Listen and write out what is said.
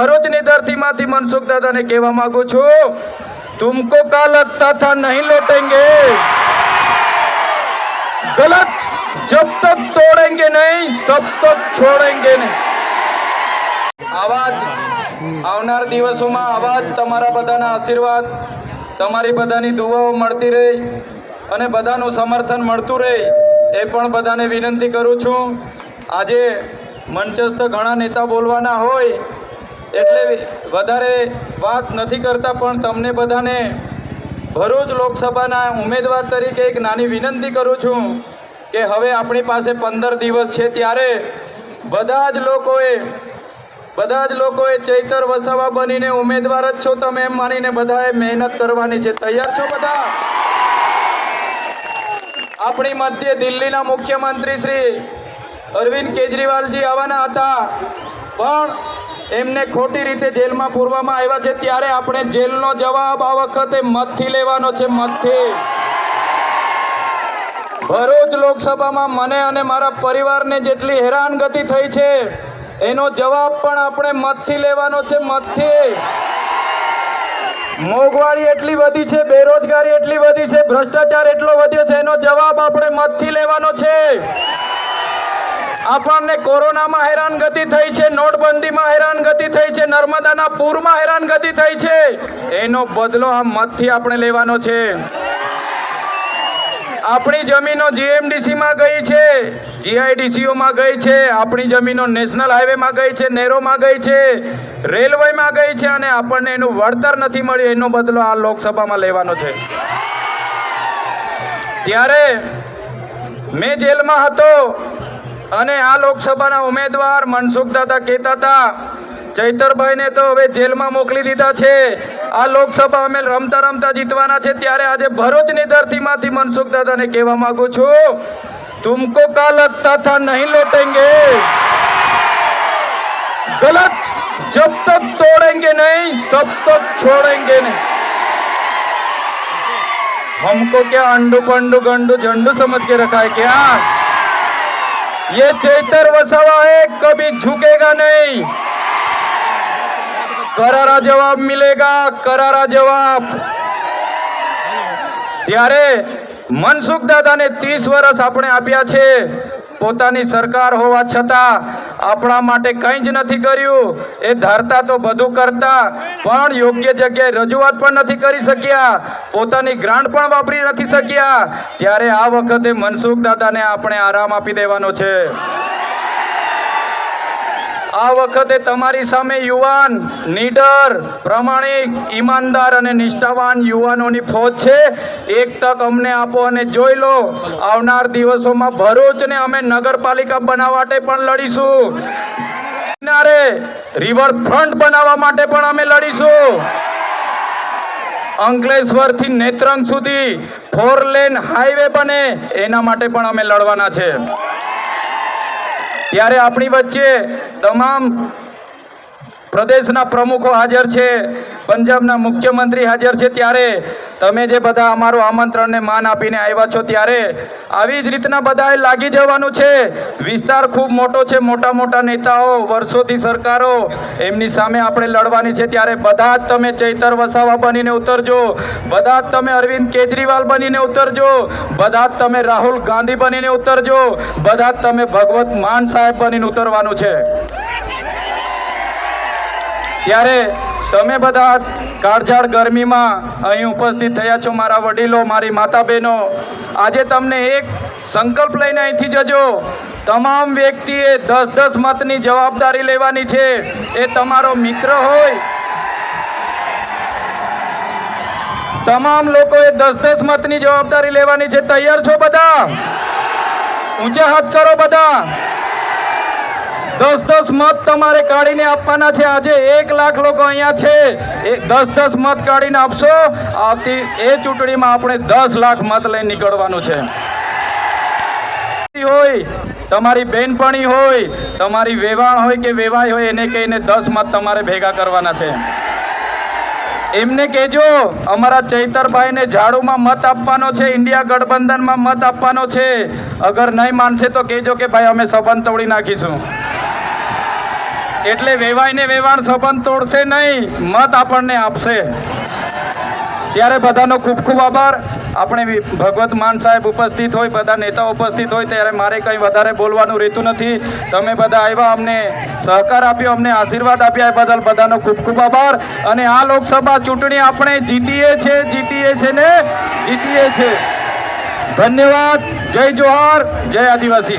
ભરૂચની ધરતીમાંથી મનસુખ દાદાને કહેવા માંગુ છું, તુમકો કા લગતા થા નહીં લોટેંગે. ગલત, જબ તક તોડેંગે નહીં, તબ તક છોડેંગે નહીં. આવાજ, આવનાર દિવસોમાં આવાજ તમારા બધાના આશીર્વાદ, તમારી બધાની દુવાઓ મળતી રહે અને બધાનું સમર્થન મળતું રહે એ પણ બધાને વિનંતી કરું છું. આજે મંચસ્થ ઘણા નેતા બોલવાના હોય એટલે વધારે વાત નથી કરતા, પણ તમને બધાને ભરૂચ લોકસભાના ઉમેદવાર તરીકે એક નાની વિનંતી કરું છું કે હવે આપણી પાસે પંદર દિવસ છે ત્યારે બધા જ લોકોએ, બધા જ લોકોએ ચૈતર વસાવા બનીને ઉમેદવાર જ છો તમે એમ માનીને બધાએ મહેનત કરવાની છે. તૈયાર છો બધા? આપણી મધ્ય દિલ્હીના મુખ્યમંત્રી શ્રી અરવિંદ કેજરીવાલજી આવવાના હતા. પણ એમને ખોટી રીતે જેલમાં પૂરવામાં આવ્યા છે, ત્યારે આપણે જેલનો જવાબ આ વખતે મતથી લેવાનો છે, મતથી. ભરૂચ લોકસભામાં મને અને મારા પરિવારને જેટલી હેરાનગતિ થઈ છે, એનો જવાબ પણ આપણે મતથી લેવાનો છે, મતથી. મોંઘવારી એટલી વધી છે, બેરોજગારી એટલી વધી છે, ભ્રષ્ટાચાર આપણને કોરોનામાં હેરાનગતિ થઈ છે, નોટબંધીમાં હેરાનગતિ થઈ છે, નર્મદાના પૂરમાં હેરાનગતિ થઈ છે. એનો બદલો આ મતથી આપણે લેવાનો છે. આપણી જમીનો જીએમડીસીમાં ગઈ છે, જીઆઈડીસીઓમાં ગઈ છે, આપણી જમીનો નેશનલ હાઈવેમાં ગઈ છે, નેરોમાં ગઈ છે, રેલવેમાં ગઈ છે અને આપણને એનું વળતર નથી મળ્યું, એનો બદલો આ લોકસભામાં લેવાનો છે. ત્યારે મેં જેલમાં હતો અને આ લોકસભાના ઉમેદવાર મનસુખ દાદા કહેતા હતા, ચૈતરભાઈને તો હવે જેલમાં મોકલી દીધા છે. આ લોકસભા અમે રમતા રમતા જીતવાના છે, ત્યારે આજે ભરૂચની ધરતીમાંથી મનસુખ દાદાને કહેવા માંગુ છું, તુમકો કા લગતા થા, નહીં લોટેંગે. ગલત, જબ तक तोड़ेंगे નહીં, તબ તક छोड़ेंगे नहीं હમકો ક્યાં अंडू पंडू गंडू झंडू समझ के रखा है ये चैतर वसावा है कभी झुकेगा नहीं करारा जवाब मिलेगा करारा जवाब ત્યારે મનસુખ દાદાને ત્રીસ વર્ષ આપણે આપ્યા છે પોતાની સરકાર હોવા છતાં આપણા માટે કંઈ જ નથી કર્યું. એ ધારતા તો બધું કરતા, પણ યોગ્ય જગ્યાએ રજૂઆત પણ નથી કરી શક્યા. પોતાની ગ્રાન્ટ પણ વાપરી નથી શક્યા. ત્યારે આ વખતે મનસુખ દાદાને આપણે આરામ આપી દેવાનો છે. આ વખતે તમારી સામે યુવાન, નીડર, પ્રમાણિક, ઈમાનદાર અને નિષ્ઠાવાન યુવાનોની ફોજ છે. એક તક અમને આપો અને જોઈ લો, આવનાર દિવસોમાં ભરૂચને અમે નગરપાલિકા બનાવવા માટે પણ લડીશું. કિનારે રિવર ફ્રન્ટ બનાવવા માટે પણ અમે લડીશું. અંકલેશ્વરથી નેત્રંગ સુધી ફોર લેન હાઈવે બને, એના માટે પણ અમે લડવાના છે. ત્યારે આપણી વચ્ચે તમામ પ્રદેશના પ્રમુખો હાજર છે, પંજાબના મુખ્યમંત્રી હાજર છે ત્યારે તમે જે બધા અમારું આમંત્રણને માન આપીને આવ્યા છો ત્યારે આવી જ રીતના બધાએ લાગી જવાનું છે. વિસ્તાર ખૂબ મોટો છે, મોટા મોટા નેતાઓ, વર્ષોથી સરકારો એમની સામે આપણે લડવાની છે. ત્યારે બધા જ તમે ચૈતર વસાવા બનીને ઉતરજો, બધા જ તમે અરવિંદ કેજરીવાલ બનીને ઉતરજો, બધા જ તમે રાહુલ ગાંધી બનીને ઉતરજો, બધા જ તમે ભગવત માન સાહેબ બનીને ઉતરવાનું છે. ત્યારે તમે બધા કાળઝાળ ગરમીમાં અહીં ઉપસ્થિત થયા છો, મારા વડીલો, મારી માતા બહેનો આજે તમને એક સંકલ્પ લઈને અહીંથી જજો. તમામ વ્યક્તિએ દસ દસ મતની જવાબદારી લેવાની છે. એ તમારો મિત્ર હોય. તમામ લોકોએ દસ દસ મતની જવાબદારી લેવાની છે. તૈયાર છો બધા? ઊંચા હાથ કરો બધા. દસ દસ મત તમારે કાઢીને આપવાના છે. આજે એક લાખ લોકો અહીંયા છે. દસ દસ મત કાઢીને આપશો. આવતી એ ચૂંટણીમાં આપણે દસ લાખ મત લઈને નીકળવાનું છે. હોય, તમારી બેનપણી હોય, તમારી વેવાણ હોય કે વેવાય હોય, એને કહીને દસ મત તમારે ભેગા કરવાના છે. એમને કહેજો, અમારા ચૈતરભાઈને ઝાડુમાં મત આપવાનો છે, ઇન્ડિયા ગઠબંધનમાં મત આપવાનો છે. અગર નહીં માનશે તો કહેજો કે ભાઈ અમે સંબંધ તોડી નાખીશું. એટલે વેવાઈને વેવાણ સંબંધ તોડશે નહીં, મત આપણને આપશે. ત્યારે બધાનો ખૂબ ખૂબ આભાર. આપણે ભગવત માન સાહેબ ઉપસ્થિત હોય, બધા નેતાઓ ઉપસ્થિત હોય, ત્યારે મારે કંઈ વધારે બોલવાનું રહેતું નથી. તમે બધા આવ્યા, અમને સહકાર આપ્યો, અમને આશીર્વાદ આપ્યા એ બદલ બધાનો ખૂબ ખૂબ આભાર. અને આ લોકસભા ચૂંટણી આપણે જીતીએ છે જીતીએ છે ને જીતીએ છે. ધન્યવાદ. જય જોહાર. જય આદિવાસી.